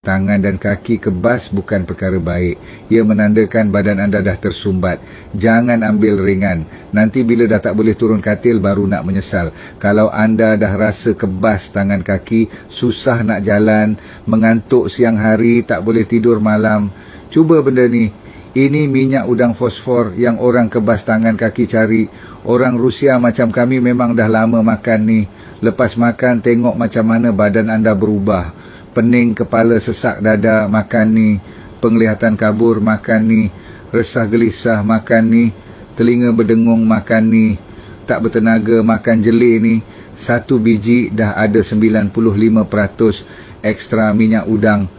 Tangan dan kaki kebas bukan perkara baik. Ia menandakan badan anda dah tersumbat. Jangan ambil ringan. Nanti bila dah tak boleh turun katil baru nak menyesal. Kalau anda dah rasa kebas tangan kaki, susah nak jalan, mengantuk siang hari, tak boleh tidur malam. Cuba benda ni. Ini minyak udang fosfor yang orang kebas tangan kaki cari. Orang Rusia macam kami memang dah lama makan ni. Lepas makan tengok macam mana badan anda berubah pening kepala sesak dada makan ni, penglihatan kabur makan ni, resah gelisah makan ni, telinga berdengung makan ni, tak bertenaga makan jeli ni, satu biji dah ada 95% ekstra minyak udang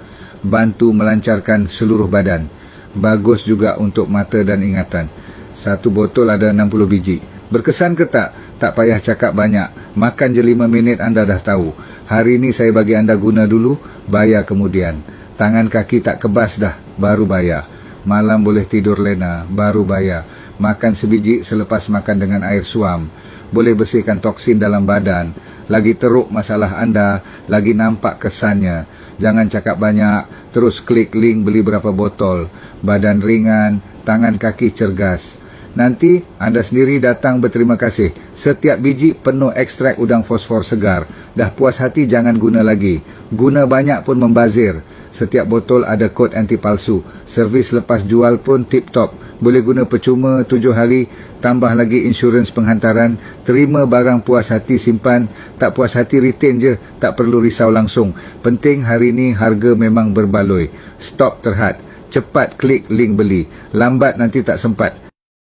bantu melancarkan seluruh badan. Bagus juga untuk mata dan ingatan. Satu botol ada 60 biji. Berkesan ke tak? Tak payah cakap banyak. Makan je 5 minit anda dah tahu. Hari ini saya bagi anda guna dulu, bayar kemudian. Tangan kaki tak kebas dah, baru bayar. Malam boleh tidur lena, baru bayar. Makan sebiji selepas makan dengan air suam. Boleh bersihkan toksin dalam badan. Lagi teruk masalah anda, lagi nampak kesannya. Jangan cakap banyak, terus klik link beli berapa botol. Badan ringan, tangan kaki cergas. Nanti anda sendiri datang berterima kasih. Setiap biji penuh ekstrak udang fosfor segar. Dah puas hati jangan guna lagi. Guna banyak pun membazir. Setiap botol ada kod anti palsu. Servis lepas jual pun tip top. Boleh guna percuma tujuh hari. Tambah lagi insurans penghantaran. Terima barang puas hati simpan. Tak puas hati retain je. Tak perlu risau langsung. Penting hari ini harga memang berbaloi. Stop terhad. Cepat klik link beli. Lambat nanti tak sempat.